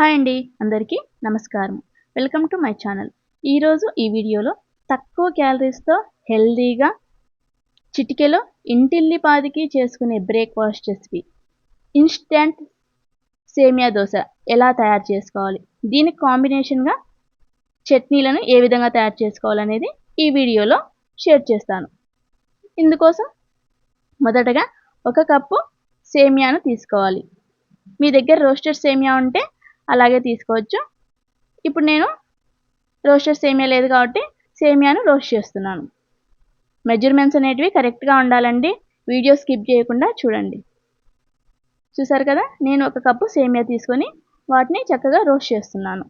Hi అండి అందరికీ నమస్కారం. Welcome to my channel. ఈరోజు ఈ వీడియోలో తక్కువ క్యాలరీస్తో హెల్దీగా చిటికెలో ఇంటిల్లిపాదికి చేసుకునే బ్రేక్ఫాస్ట్ రెసిపీ. ఇన్స్టెంట్ సేమియా దోశ ఎలా తయారు చేసుకోవాలి? దీనికి కాంబినేషన్గా చట్నీలను ఏ విధంగా తయారు చేసుకోవాలనేది ఈ వీడియోలో షేర్ చేస్తాను. ఇందుకోసం మొదటగా ఒక కప్పు సేమియాను తీసుకోవాలి. మీ దగ్గర రోస్టెడ్ సేమియా ఉంటే అలాగే తీసుకోవచ్చు. ఇప్పుడు నేను రోస్టెడ్ సేమియా లేదు కాబట్టి సేమియాను రోస్ట్ చేస్తున్నాను. మెజర్మెంట్స్ అనేటివి కరెక్ట్గా ఉండాలండి. వీడియో స్కిప్ చేయకుండా చూడండి. చూసారు కదా? నేను ఒక కప్పు సేమియా తీసుకొని వాటిని చక్కగా రోస్ట్ చేస్తున్నాను.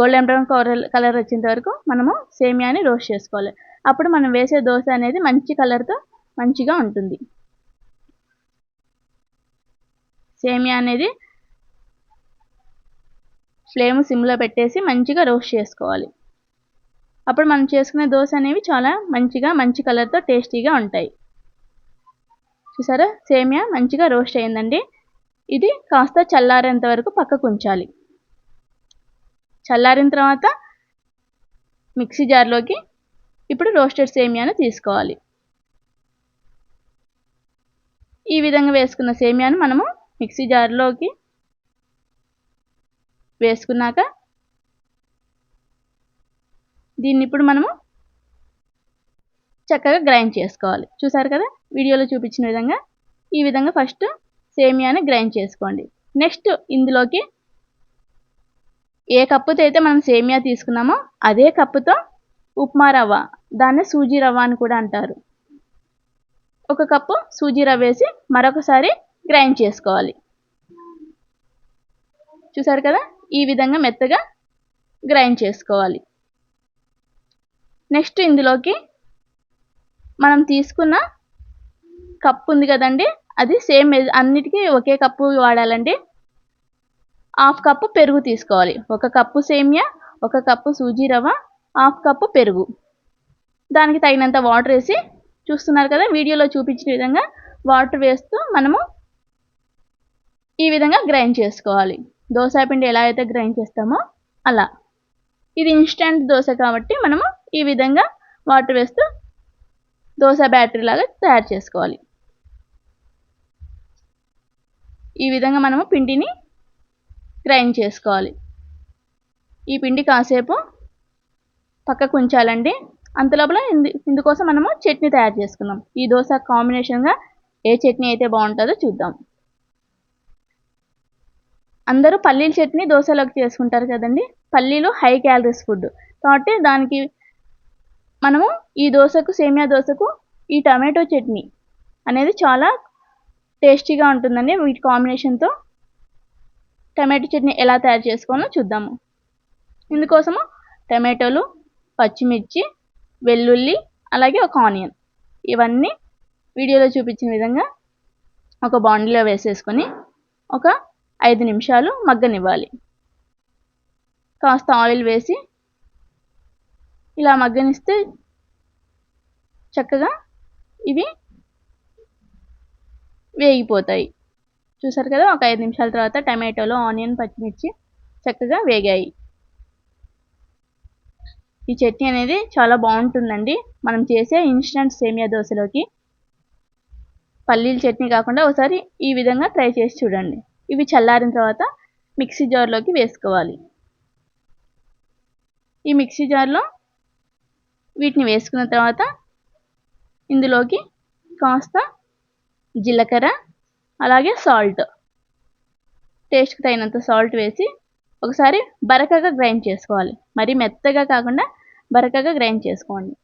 గోల్డెన్ బ్రౌన్ కలర్ కలర్ వచ్చేంత వరకు మనము సేమియాని రోస్ట్ చేసుకోవాలి. అప్పుడు మనం వేసే దోశ అనేది మంచి కలర్తో మంచిగా ఉంటుంది. సేమియా అనేది ఫ్లేమ్ సిమ్లో పెట్టేసి మంచిగా రోస్ట్ చేసుకోవాలి. అప్పుడు మనం చేసుకునే దోశ అనేవి చాలా మంచిగా మంచి కలర్తో టేస్టీగా ఉంటాయి. చూసారా? సేమియా మంచిగా రోస్ట్ అయిందండి. ఇది కాస్త చల్లారేంత వరకు పక్కకు ఉంచాలి. చల్లారిన తర్వాత మిక్సీ జార్లోకి ఇప్పుడు రోస్టెడ్ సేమియాను తీసుకోవాలి. ఈ విధంగా వేసుకున్న సేమియాను మనము మిక్సీ జార్లోకి వేసుకున్నాక దీన్ని ఇప్పుడు మనము చక్కగా గ్రైండ్ చేసుకోవాలి. చూసారు కదా? వీడియోలో చూపించిన విధంగా. ఈ విధంగా ఫస్ట్ సేమియాని గ్రైండ్ చేసుకోండి. నెక్స్ట్ ఇందులోకి ఏ కప్పుతో అయితే మనం సేమియా తీసుకున్నామో అదే కప్పుతో ఉప్మా రవ్వ దాన్ని సూజీ రవ్వ అని కూడా అంటారు. ఒక కప్పు సూజీ రవ్వ వేసి మరొకసారి గ్రైండ్ చేసుకోవాలి. చూసారు కదా? ఈ విధంగా మెత్తగా గ్రైండ్ చేసుకోవాలి. నెక్స్ట్ ఇందులోకి మనం తీసుకున్న కప్పు ఉంది కదండి అది సేమ్ అన్నిటికీ ఒకే కప్పు వాడాలండి. హాఫ్ కప్పు పెరుగు తీసుకోవాలి. ఒక కప్పు సేమియా ఒక కప్పు సూజీ రవ్వ హాఫ్ కప్పు పెరుగు. దానికి తగినంత వాటర్ వేసి చూస్తున్నారు కదా వీడియోలో చూపించిన విధంగా వాటర్ వేస్తూ మనము ఈ విధంగా గ్రైండ్ చేసుకోవాలి. పిండి ఎలా అయితే గ్రైండ్ చేస్తామో అలా. ఇది ఇన్స్టెంట్ దోశ కాబట్టి మనము ఈ విధంగా వాటర్ వేస్తూ దోశ బ్యాటరీ లాగా తయారు చేసుకోవాలి. ఈ విధంగా మనము పిండిని గ్రైండ్ చేసుకోవాలి. ఈ పిండి కాసేపు పక్కకు ఉంచాలండి. అంతలోపల ఇందు ఇందుకోసం మనము చట్నీ తయారు చేసుకుందాం. ఈ దోశ కాంబినేషన్గా ఏ చట్నీ అయితే బాగుంటుందో చూద్దాం. అందరూ పల్లీల చట్నీ దోశలోకి చేసుకుంటారు కదండి. పల్లీలు హై క్యాలరీస్ ఫుడ్ కాబట్టి దానికి మనము ఈ దోశకు సేమియా దోశకు ఈ టమాటో చట్నీ అనేది చాలా టేస్టీగా ఉంటుందండి. వీటి కాంబినేషన్తో టమాటో చట్నీ ఎలా తయారు చేసుకోవాలో చూద్దాము. ఇందుకోసము టమాటోలు పచ్చిమిర్చి వెల్లుల్లి అలాగే ఒక ఆనియన్. ఇవన్నీ వీడియోలో చూపించిన విధంగా ఒక బాండీలో వేసేసుకొని ఒక ఐదు నిమిషాలు మగ్గనివ్వాలి. కాస్త ఆయిల్ వేసి ఇలా మగ్గనిస్తే చక్కగా ఇవి వేగిపోతాయి. చూసారు కదా ఒక ఐదు నిమిషాల తర్వాత టమాటోలు ఆనియన్ పచ్చిమిర్చి చక్కగా వేగాయి. ఈ చట్నీ అనేది చాలా బాగుంటుందండి. మనం చేసే ఇన్స్టంట్ సేమియా దోశలోకి. పల్లీల చట్నీ కాకుండా ఒకసారి ఈ విధంగా ట్రై చేసి చూడండి. ఇవి చల్లారిన తర్వాత మిక్సీ జార్లోకి వేసుకోవాలి. ఈ మిక్సీ జార్లో వీటిని వేసుకున్న తర్వాత ఇందులోకి కాస్త జీలకర్ర అలాగే సాల్ట్. టేస్ట్కి తగినంత సాల్ట్ వేసి ఒకసారి బరకగా గ్రైండ్ చేసుకోవాలి. మరి మెత్తగా కాకుండా బరకగా గ్రైండ్ చేసుకోండి.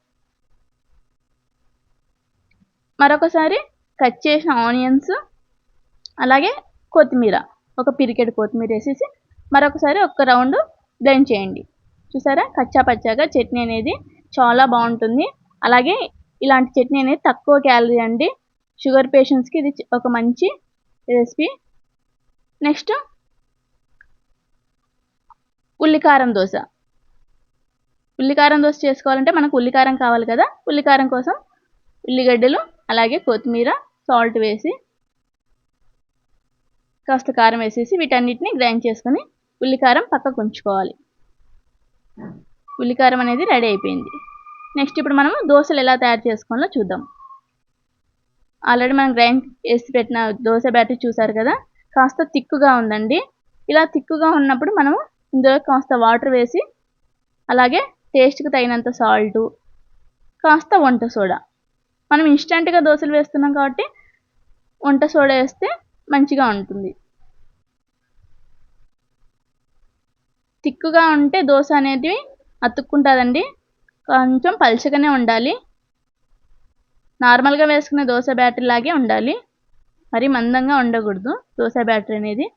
మరొకసారి కట్ చేసిన ఆనియన్స్ అలాగే కొత్తిమీర ఒక పిరికెడు కొత్తిమీర వేసేసి మరొకసారి ఒక రౌండ్ బ్లెండ్ చేయండి. చూసారా? కచ్చా పచ్చాగా చట్నీ అనేది చాలా బాగుంటుంది. అలాగే ఇలాంటి చట్నీ అనేది తక్కువ క్యాలరీ అండి. షుగర్ పేషెంట్స్కి ఇది ఒక మంచి రెసిపీ. నెక్స్ట్ ఉల్లికారం దోశ. ఉల్లికారం దోశ చేసుకోవాలంటే మనకు ఉల్లికారం కావాలి కదా. ఉల్లికారం కోసం ఉల్లిగడ్డలు అలాగే కొత్తిమీర సాల్ట్ వేసి కాస్త కారం వేసేసి వీటన్నిటిని గ్రైండ్ చేసుకొని ఉల్లికారం పక్కకు ఉంచుకోవాలి. ఉల్లికారం అనేది రెడీ అయిపోయింది. నెక్స్ట్ ఇప్పుడు మనం దోశలు ఎలా తయారు చేసుకోవాలో చూద్దాం. ఆల్రెడీ మనం గ్రైండ్ వేసి పెట్టిన దోశ బ్యాటర్ చూసారు కదా? కాస్త తిక్కుగా ఉందండి. ఇలా తిక్కుగా ఉన్నప్పుడు మనం ఇందులో కాస్త వాటర్ వేసి అలాగే టేస్ట్కి తగినంత సాల్టు కాస్త వంట సోడా. మనం ఇన్స్టెంట్గా దోశలు వేస్తున్నాం కాబట్టి వంట సోడా వేస్తే మంచిగా ఉంటుంది. తిక్కుగా ఉంటే దోశ అనేది అతుక్కుంటుందండి. కొంచెం పలుచగానే ఉండాలి. నార్మల్గా వేసుకునే దోశ బ్యాటర్ లాగే ఉండాలి. మరి మందంగా ఉండకూడదు దోశ బ్యాటర్ అనేది.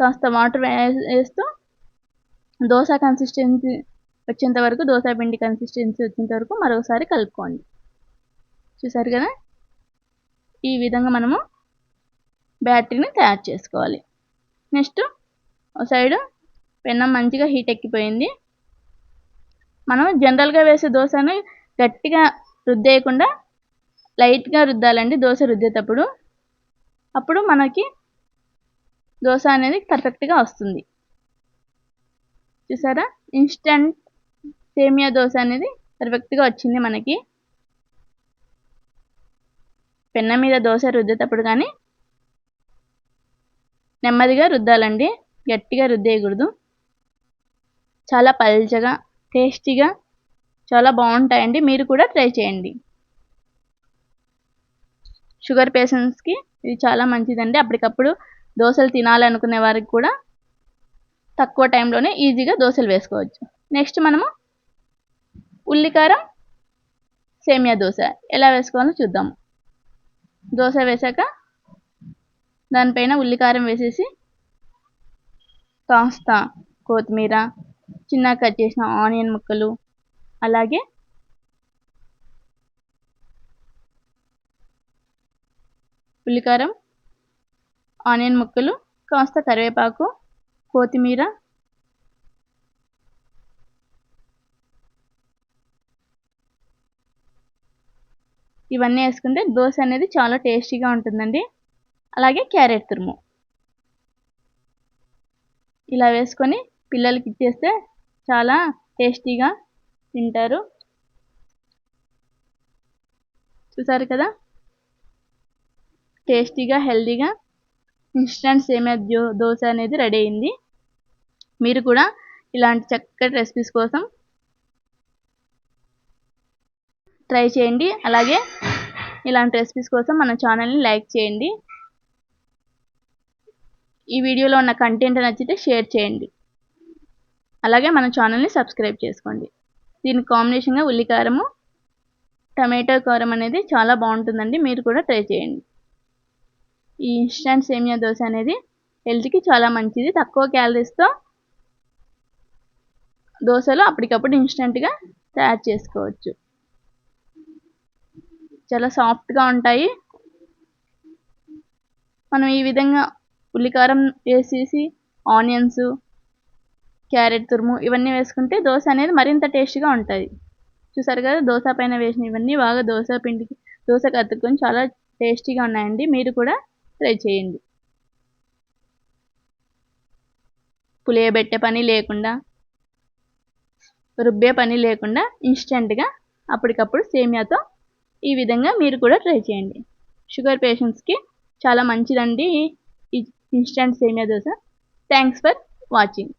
కాస్త వాటర్ వేస్తూ దోశ కన్సిస్టెన్సీ వచ్చేంత వరకు దోశ పిండి కన్సిస్టెన్సీ వచ్చేంత వరకు మరొకసారి కలుపుకోండి. చూసారు కదా? ఈ విధంగా మనము బ్యాటరీని తయారు చేసుకోవాలి. నెక్స్ట్ సైడు పెన్నం మంచిగా హీట్ ఎక్కిపోయింది. మనం జనరల్గా వేసే దోశను గట్టిగా రుద్దేయకుండా లైట్గా రుద్దాలండి దోశ రుద్దేటప్పుడు. అప్పుడు మనకి దోశ అనేది పర్ఫెక్ట్గా వస్తుంది. చూసారా? ఇన్స్టంట్ సేమియా దోశ అనేది పర్ఫెక్ట్గా వచ్చింది మనకి. పెన్న మీద దోశ రుద్దేటప్పుడు కానీ నెమ్మదిగా రుద్దాలండి. గట్టిగా రుద్దేయకూడదు. చాలా పల్చగా టేస్టీగా చాలా బాగుంటాయండి. మీరు కూడా ట్రై చేయండి. షుగర్ పేషెంట్స్కి ఇది చాలా మంచిదండి. అప్పటికప్పుడు దోశలు తినాలనుకునే వారికి కూడా తక్కువ టైంలోనే ఈజీగా దోశలు వేసుకోవచ్చు. నెక్స్ట్ మనము ఉల్లికారం సేమియా దోశ. ఎలా వేసుకోవాలో చూద్దాము దోశ వేసాక దానిపైన ఉల్లికారం వేసేసి కాస్త కొత్తిమీర చిన్నగా కట్ చేసిన ఆనియన్ ముక్కలు అలాగే ఉల్లికారం ఆనియన్ ముక్కలు కాస్త కరివేపాకు కొత్తిమీర ఇవన్నీ వేసుకుంటే దోశ అనేది చాలా టేస్టీగా ఉంటుందండి. అలాగే క్యారెట్ తురుము. ఇలా వేసుకొని పిల్లలకి ఇచ్చేస్తే చాలా టేస్టీగా తింటారు. చూసారు కదా? టేస్టీగా హెల్దీగా ఇన్స్టంట్ సేమియా దోశ అనేది రెడీ అయింది. మీరు కూడా ఇలాంటి చక్కటి రెసిపీస్ కోసం ట్రై చేయండి. అలాగే ఇలాంటి రెసిపీస్ కోసం మన ఛానల్ని లైక్ చేయండి. ఈ వీడియోలో ఉన్న కంటెంట్ నచ్చితే షేర్ చేయండి. అలాగే మన ఛానల్ని సబ్స్క్రైబ్ చేసుకోండి. దీనికి కాంబినేషన్గా ఉల్లికారము టమాటో కారం అనేది చాలా బాగుంటుందండి. మీరు కూడా ట్రై చేయండి. ఈ ఇన్స్టంట్ సేమియా దోశ అనేది హెల్త్కి చాలా మంచిది. తక్కువ క్యాలరీస్తో దోశలు అప్పటికప్పుడు ఇన్స్టెంట్గా తయారు చేసుకోవచ్చు. చాలా సాఫ్ట్గా ఉంటాయి. మనం ఈ విధంగా ఉల్లికారం వేసేసి ఆనియన్స్ క్యారెట్ తురుము ఇవన్నీ వేసుకుంటే దోశ అనేది మరింత టేస్ట్గా ఉంటుంది. చూసారు కదా దోశ పైన వేసిన ఇవన్నీ బాగా దోశ పిండికి దోశకు అతుక్కొని చాలా టేస్టీగా ఉన్నాయండి. మీరు కూడా ట్రై చేయండి. పులియబెట్టే పని లేకుండా రుబ్బే పని లేకుండా ఇన్స్టెంట్గా అప్పటికప్పుడు సేమియాతో ఈ విధంగా మీరు కూడా ట్రై చేయండి. షుగర్ పేషెంట్స్కి చాలా మంచిదండి ఈ ఇన్స్టెంట్ సేమియా దోశ. Thanks for watching.